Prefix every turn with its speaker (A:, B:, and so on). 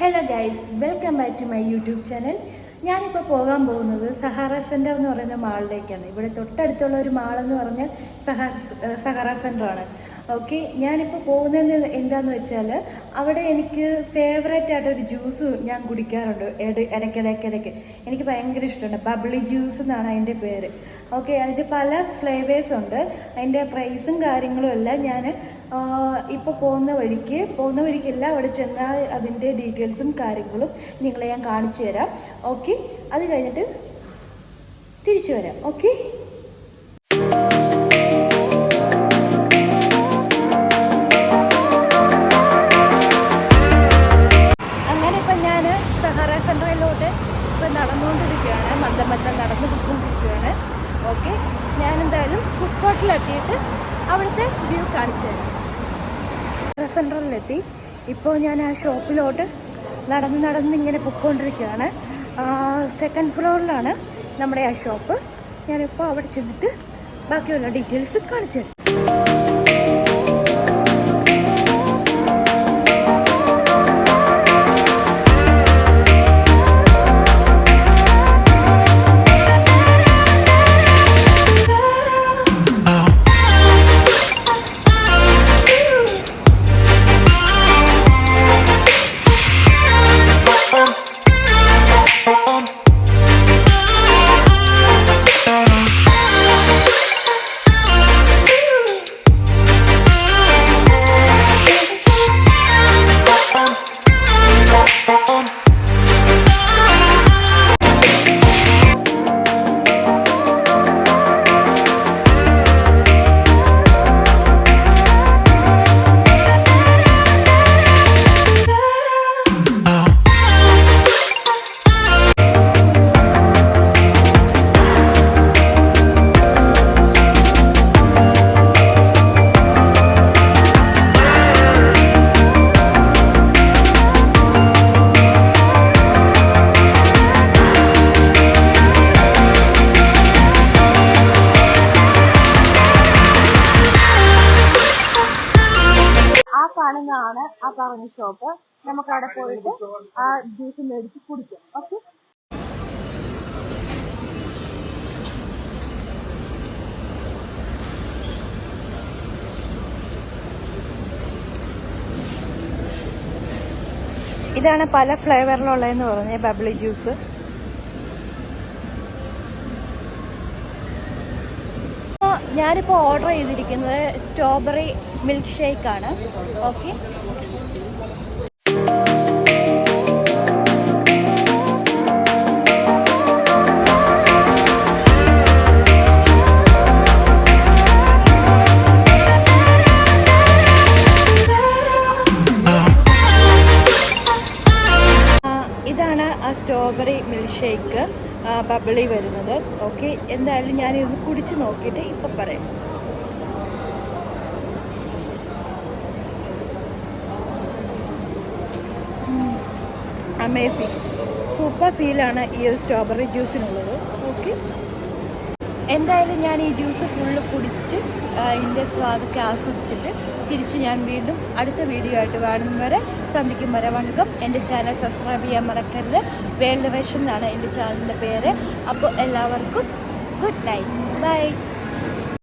A: Hello guys welcome back to my YouTube channel ഞാനിപ്പോൾ പോകാൻ പോകുന്നത് സഹാറ സെന്റർ എന്ന് പറയുന്ന മാളിലേക്കാണ് ഇവിടെ തൊട്ടടുത്തുള്ള ഒരു മാളെന്ന് പറഞ്ഞാൽ സഹാ സഹാറ സെന്ററാണ് ഓക്കെ ഞാനിപ്പോൾ പോകുന്നത് എന്താണെന്ന് വെച്ചാൽ അവിടെ എനിക്ക് ഫേവറേറ്റ് ആയിട്ടൊരു ജ്യൂസ് ഞാൻ കുടിക്കാറുണ്ട്. ഇട- ഇടയ്ക്കിടയ്ക്കിടയ്ക്ക് എനിക്ക് ഭയങ്കര ഇഷ്ടമുണ്ട്. ബബിളി ജ്യൂസ് എന്നാണ് അതിന്റെ പേര്. ഓക്കെ അതിന്റെ പല ഫ്ലേവേഴ്സ് ഉണ്ട്. അതിന്റെ പ്രൈസും കാര്യങ്ങളും എല്ലാം ഞാൻ ഇപ്പോൾ പോകുന്ന വഴിക്ക് പോകുന്ന വഴിക്കല്ല അവിടെ ചെന്നാൽ അതിന്റെ ഡീറ്റെയിൽസും കാര്യങ്ങളും നിങ്ങളെ ഞാൻ കാണിച്ചു തരാം. ഓക്കെ അത് കഴിഞ്ഞിട്ട് തിരിച്ചു വരാം. ഓക്കെ? ഞാൻ എന്തായാലും ഫുഡ് കോർട്ടിലെത്തിയിട്ട് അവിടുത്തെ വ്യൂ കാണിച്ചു തരാം. സെൻട്രലിലെത്തി ഇപ്പോൾ ഞാൻ ആ ഷോപ്പിലോട്ട് നടന്ന് നടന്ന് ഇങ്ങനെ പൊയ്ക്കൊണ്ടിരിക്കുകയാണ് സെക്കൻഡ് ഫ്ലോറിലാണ് നമ്മുടെ ആ ഷോപ്പ് ഞാനിപ്പോൾ അവിടെ ചെന്നിട്ട് ബാക്കിയുള്ള ഡീറ്റെയിൽസ് കാണിച്ചു തരാം. കാണുന്നതാണ് ആ പറഞ്ഞ ഷോപ്പ് നമുക്ക് അവിടെ പോയിട്ട് ആ ജ്യൂസ് മേടിച്ച് കുടിക്കാം. ഓക്കെ ഇതാണ് പല ഫ്ലേവറിലുള്ളതെന്ന് പറഞ്ഞ ബബിളി ജ്യൂസ് ഞാനിപ്പോൾ ഓർഡർ ചെയ്തിരിക്കുന്നത് സ്ട്രോബെറി മിൽക്ക് ഷേക്ക് ആണ് ഓക്കെ ഇതാണ് ആ സ്ട്രോബെറി മിൽക്ക് ഷേക്ക് ബബിളി വരുന്നത്. ഓക്കെ എന്തായാലും ഞാൻ ഇത് കുടിച്ച് നോക്കിയിട്ട് ഇപ്പം പറയാം. അമേസിങ് സൂപ്പർ ഫീലാണ് ഈ ഒരു സ്ട്രോബെറി ജ്യൂസിനുള്ളത് ഓക്കെ. എന്തായാലും ഞാൻ ഈ ജ്യൂസ് ഫുള്ള് കുടിച്ച് ഇതിന്റെ സ്വാദൊക്കെ ആസ്വദിച്ചിട്ട് തിരിച്ച് ഞാൻ വീണ്ടും അടുത്ത വീഡിയോ ആയിട്ട് വേണം വരെ സന്ധിക്കും വരെ. വണക്കം. എന്റെ ചാനൽ സബ്സ്ക്രൈബ് ചെയ്യാൻ മറക്കരുത്. വേൾഡ് റേഷൻ എന്നാണ് എന്റെ ചാനലിന്റെ പേര്. അപ്പോൾ എല്ലാവർക്കും ഗുഡ് നൈറ്റ് ബൈ